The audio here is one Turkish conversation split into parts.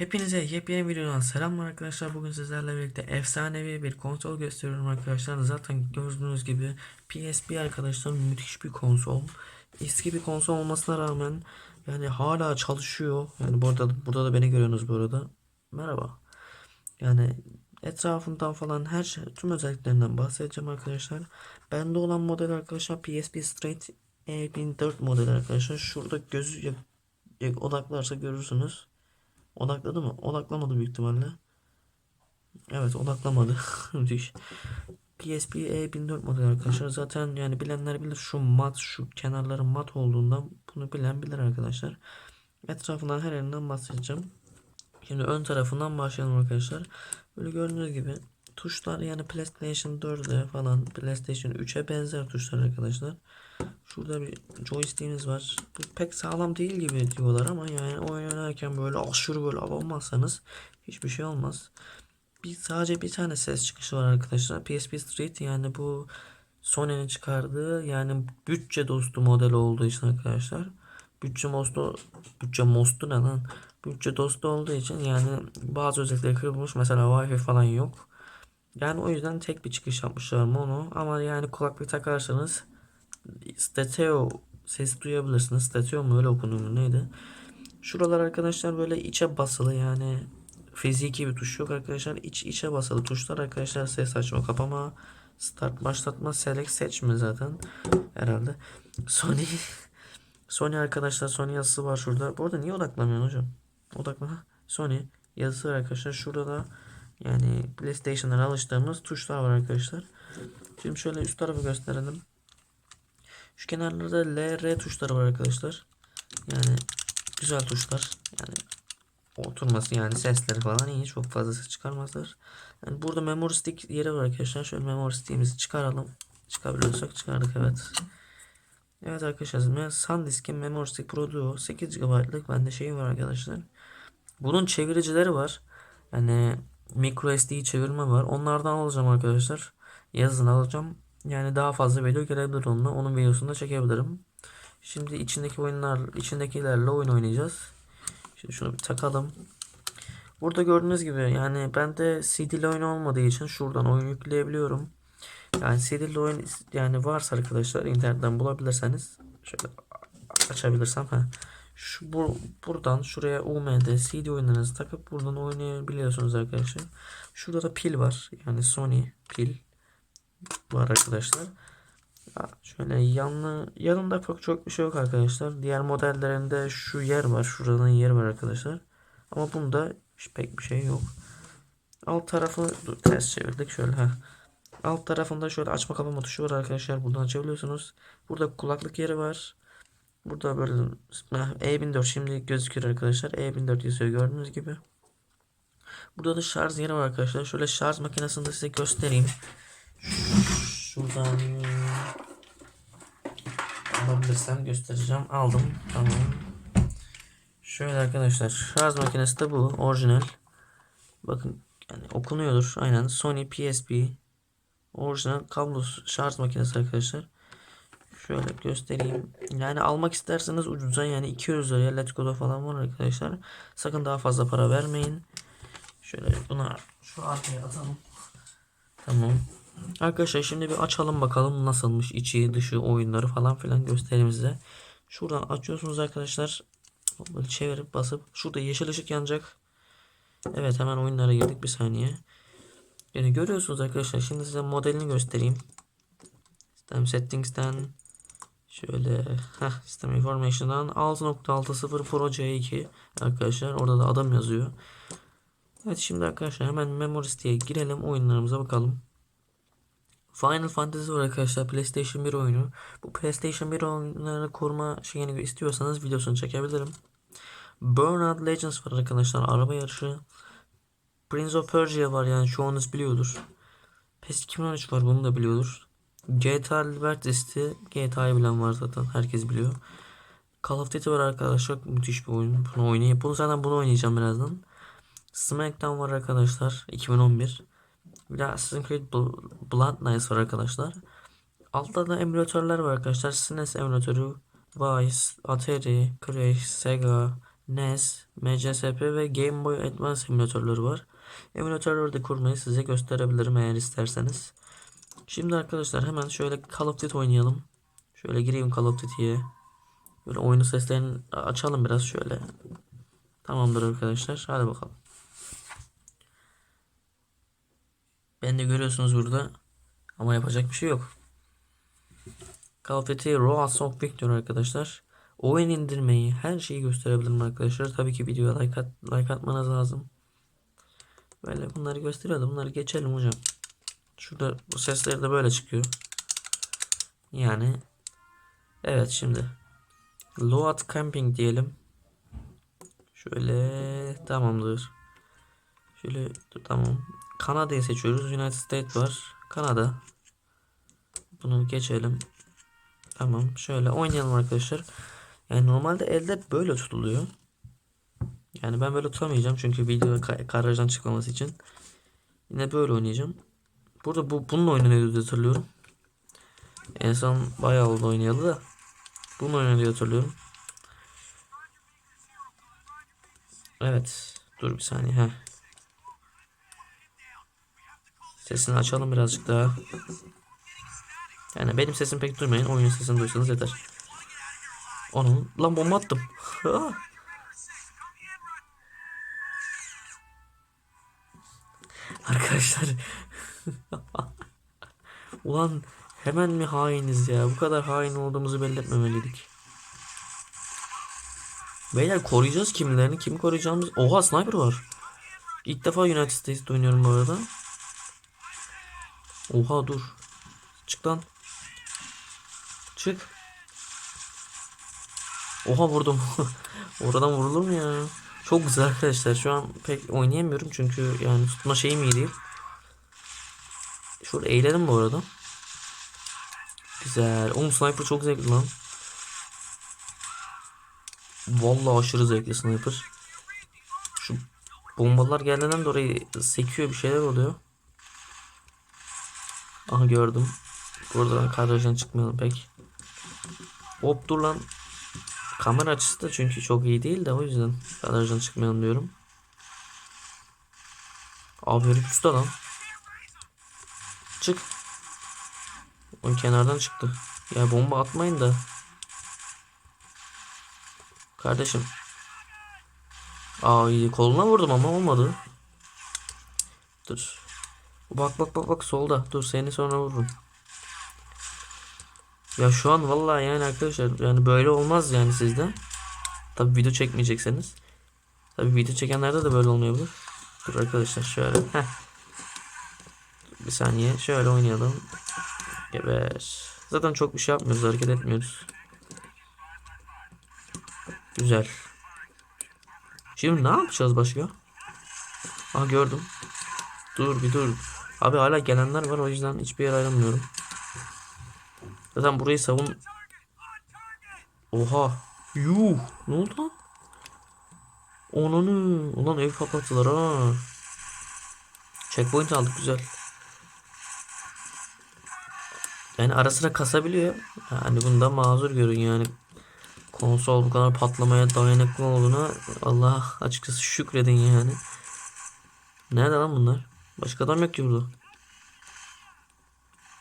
Hepinize yepyeni videodan selamlar arkadaşlar. Bugün sizlerle birlikte efsanevi bir konsol gösteriyorum arkadaşlar. Zaten gördüğünüz gibi PSP arkadaşlar müthiş bir konsol. Eski bir konsol olmasına rağmen yani hala çalışıyor. Yani burada burada da beni görüyorsunuz bu arada. Merhaba. Yani etrafından falan her şey tüm özelliklerinden bahsedeceğim arkadaşlar. Bende olan model arkadaşlar PSP Straight E1004 model arkadaşlar. Şurada gözü odaklarsa görürsünüz. Odakladı mı? Odaklamadı büyük ihtimalle. Evet odaklamadı. Müthiş. PSP E1004 model arkadaşlar. Zaten yani bilenler bilir şu mat şu kenarları mat olduğundan bunu bilen bilir arkadaşlar. Etrafından her yerinden bahsedeceğim. Şimdi ön tarafından başlayalım arkadaşlar. Böyle gördüğünüz gibi tuşlar yani PlayStation 4'e falan PlayStation 3'e benzer tuşlar arkadaşlar. Şurada bir joystick'imiz var. Bu pek sağlam değil gibi diyorlar ama yani oynarken böyle aşırı böyle olmazsanız hiçbir şey olmaz. Bir sadece bir tane ses çıkışı var arkadaşlar. PSP Street yani bu Sony'nin çıkardığı yani bütçe dostu model olduğu için arkadaşlar. Bütçe dostu bütçe dostu ne lan? Bütçe dostu olduğu için yani bazı özellikleri kırılmış. Mesela Wi-Fi falan yok. Yani o yüzden tek bir çıkış yapmışlar mono ama yani kulaklık takarsanız stereo ses duyabilirsiniz. Stereo mu öyle okunuyor neydi? Şuralar arkadaşlar böyle içe basılı yani fiziki bir tuş yok arkadaşlar. İç içe basılı tuşlar arkadaşlar ses açma kapama start başlatma select seçme zaten herhalde. Sony Sony arkadaşlar Sony yazısı var şurada. Bu arada niye odaklamıyorsun hocam? Odakla. Sony yazısı arkadaşlar. Şurada da yani PlayStation'dan alıştığımız tuşlar var arkadaşlar. Şimdi şöyle üst tarafı gösterelim. Şu kenarlarda L, R tuşları var arkadaşlar. Yani güzel tuşlar. Yani oturması yani sesleri falan iyi. Çok fazla ses çıkarmazlar. Yani burada memory stick yeri var arkadaşlar. Şöyle memory stick'imizi çıkaralım. Çıkabiliyorsak çıkardık evet. Evet arkadaşlar SanDisk'in Memory Stick Pro Duo 8 GB'lık bende şey var arkadaşlar. Bunun çeviricileri var. Yani micro SD çevirme var. Onlardan alacağım arkadaşlar. Yazın alacağım. Yani daha fazla video gelebilir onunla. Onun videosunu da çekebilirim. Şimdi içindeki oyunlar, içindekilerle oyun oynayacağız. Şimdi şunu bir takalım. Burada gördüğünüz gibi yani bende CD'li oyun olmadığı için şuradan oyun yükleyebiliyorum. Yani CD'li oyun yani varsa arkadaşlar internetten bulabilirseniz şöyle açabilirsem ha. Şu bu, buradan şuraya UMD CD oyunlarınızı takıp buradan oynayabiliyorsunuz arkadaşlar. Şurada da pil var. Yani Sony pil var arkadaşlar. Şöyle yanlı yanında çok çok bir şey yok arkadaşlar. Diğer modellerinde şu yer var. Şuranın yeri var arkadaşlar. Ama bunda pek bir şey yok. Alt tarafı dur, ters çevirdik şöyle ha. Alt tarafında şöyle açma kapama tuşu var arkadaşlar. Buradan açabiliyorsunuz. Burada kulaklık yeri var. Burada böyle E1004 şimdi gözüküyor arkadaşlar. E1004 yazıyor gördüğünüz gibi. Burada da şarj yeri var arkadaşlar. Şöyle şarj makinesini de size göstereyim. Şuradan alabilirsem göstereceğim. Aldım. Tamam. Şöyle arkadaşlar şarj makinesi de bu. Orijinal. Bakın yani okunuyordur. Aynen. Sony PSP orijinal kablosuz şarj makinesi arkadaşlar. Şöyle göstereyim. Yani almak isterseniz ucuza yani 200 liraya Letgo'da falan var arkadaşlar. Sakın daha fazla para vermeyin. Şöyle buna şu arkaya atalım. Tamam. Arkadaşlar şimdi bir açalım bakalım nasılmış içi dışı oyunları falan filan göstereyim size. Şuradan açıyorsunuz arkadaşlar. Çevirip basıp şurada yeşil ışık yanacak. Evet hemen oyunlara girdik bir saniye. Yani görüyorsunuz arkadaşlar şimdi size modelini göstereyim. Sistem settings'ten şöyle heh, sistem information'dan 6.60 Pro C2 arkadaşlar orada da adam yazıyor. Evet şimdi arkadaşlar hemen memory stick'e girelim oyunlarımıza bakalım. Final Fantasy var arkadaşlar PlayStation 1 oyunu. Bu PlayStation 1 oyunlarını koruma şeyini istiyorsanız videosunu çekebilirim. Burnout Legends var arkadaşlar araba yarışı. Prince of Persia var yani çoğunuz biliyordur. PES 2013 var bunu da biliyordur. GTA Liberty'si GTA'yı bilen var zaten herkes biliyor. Call of Duty var arkadaşlar müthiş bir oyun. Bunu oynayayım. Bunu zaten bunu oynayacağım birazdan. Smackdown var arkadaşlar 2011. Bir de Assassin's Creed Blood Knights var arkadaşlar. Altta da emülatörler var arkadaşlar. SNES emülatörü, Vice, Atari, Crash, Sega, NES, MCSP ve Game Boy Advance emülatörleri var. Emülatörleri de kurmayı size gösterebilirim eğer isterseniz. Şimdi arkadaşlar hemen şöyle Call of Duty oynayalım. Şöyle gireyim Call of Duty'ye. Böyle oyunu seslerini açalım biraz şöyle. Tamamdır arkadaşlar. Hadi bakalım. Ben de görüyorsunuz burada. Ama yapacak bir şey yok. Call of Duty Raw of Victor arkadaşlar. Oyun indirmeyi, her şeyi gösterebilirim arkadaşlar. Tabii ki videoya like, at, like atmanız lazım. Böyle bunları gösteriyordu. Bunları geçelim hocam. Şurada bu sesleri de böyle çıkıyor. Yani evet şimdi Load Camping diyelim. Şöyle tamamdır. Şöyle tamam. Kanada'yı seçiyoruz. United States var. Kanada. Bunu geçelim. Tamam. Şöyle oynayalım arkadaşlar. Yani normalde elde böyle tutuluyor. Yani ben böyle tutamayacağım çünkü video ka- karajdan çıkmaması için. Yine böyle oynayacağım. Burada bu bununla oynanıyordu hatırlıyorum. En son bayağı oldu oynayalı da. Bununla oynanıyordu hatırlıyorum. Evet. Dur bir saniye. Heh. Sesini açalım birazcık daha. Yani benim sesimi pek duymayın. Oyunun sesini duysanız yeter. Onun lan bomba attım. Arkadaşlar. Ulan hemen mi hainiz ya? Bu kadar hain olduğumuzu belirtmemeliydik. Beyler koruyacağız kimlerini? Kimi koruyacağımız? Oha sniper var. İlk defa United States'te oynuyorum bu arada. Oha dur. Çık lan. Çık. Oha vurdum. Oradan vurulur mu ya? Çok güzel arkadaşlar. Şu an pek oynayamıyorum çünkü yani tutma şeyim iyi değil. Şurada eğlenim bu arada. Güzel. Oğlum sniper çok zevkli lan. Vallahi aşırı zevkli sniper. Şu bombalar geldiğinden dolayı sekiyor bir şeyler oluyor. Aha gördüm. Buradan kadrajdan çıkmayalım pek. Hop dur lan. Kamera açısı da çünkü çok iyi değil de o yüzden kadrajdan çıkmayalım diyorum. Abi herif usta lan. Çık. O kenardan çıktı. Ya bomba atmayın da. Kardeşim. Ay koluna vurdum ama olmadı. Dur. Bak bak bak bak solda. Dur seni sonra vururum. Ya şu an vallahi yani arkadaşlar yani böyle olmaz yani sizde. Tabi video çekmeyecekseniz. Tabi video çekenlerde de böyle olmayabilir. Dur arkadaşlar şöyle. Heh. Bir saniye şöyle oynayalım. Geber. Zaten çok bir şey yapmıyoruz hareket etmiyoruz. Güzel. Şimdi ne yapacağız başka? Aa gördüm. Dur bir dur. Abi hala gelenler var o yüzden hiçbir yere ayrılmıyorum. Zaten burayı savun... Oha. Yuh. Ne oldu lan? Onunu. Ulan ev patlattılar ha. Checkpoint aldık güzel. Yani ara sıra kasabiliyor. Yani bunda mazur görün yani. Konsol bu kadar patlamaya dayanıklı olduğuna Allah açıkçası şükredin yani. Nerede lan bunlar? Başka adam yok ki burada.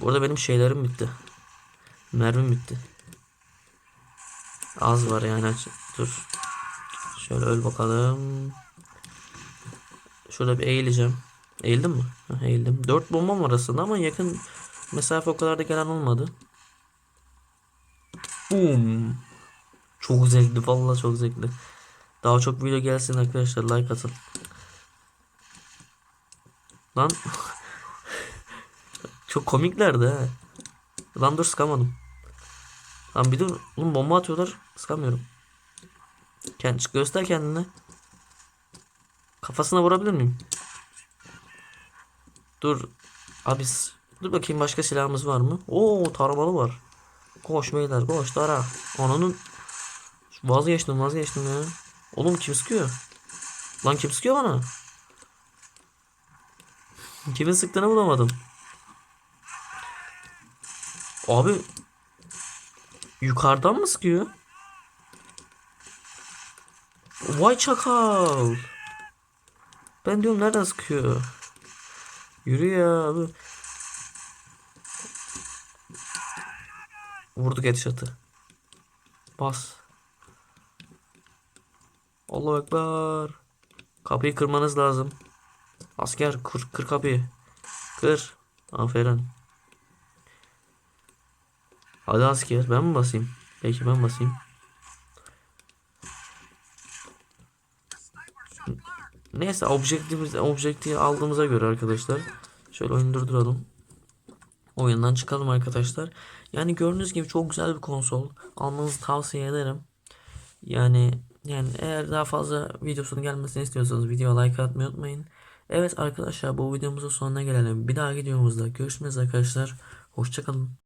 Bu arada benim şeylerim bitti. Mermim bitti. Az var yani. Dur. Şöyle öl bakalım. Şurada bir eğileceğim. Eğildim mi? Heh, eğildim. 4 bombam var aslında ama yakın mesafe o kadar da gelen olmadı. Boom. Çok zevkli. Vallahi çok zevkli. Daha çok video gelsin arkadaşlar. Like atın. Lan. çok komiklerdi ha. Lan dur sıkamadım. Lan bir dur. Oğlum bomba atıyorlar. Sıkamıyorum. Kendi, göster kendini. Kafasına vurabilir miyim? Dur. Abi dur bakayım başka silahımız var mı? Oo taramalı var. Koş beyler koş tara. Ananın vazgeçtim vazgeçtim ya. Oğlum kim sıkıyor? Lan kim sıkıyor bana? Kimin sıktığını bulamadım. Abi yukarıdan mı sıkıyor? Vay çakal. Ben diyorum nereden sıkıyor? Yürü ya abi. Vurduk headshot'ı. Bas. Allahu Ekber. Kapıyı kırmanız lazım. Asker kır, kır kapıyı. Kır. Aferin. Hadi asker ben mi basayım? Peki ben basayım. Neyse objektifimiz objektifi aldığımıza göre arkadaşlar. Şöyle oyunu durduralım. Oyundan çıkalım arkadaşlar. Yani gördüğünüz gibi çok güzel bir konsol. Almanızı tavsiye ederim. Yani yani eğer daha fazla videosunun gelmesini istiyorsanız video like atmayı unutmayın. Evet arkadaşlar bu videomuzun sonuna gelelim. Bir daha videomuzda görüşmek üzere arkadaşlar. Hoşçakalın.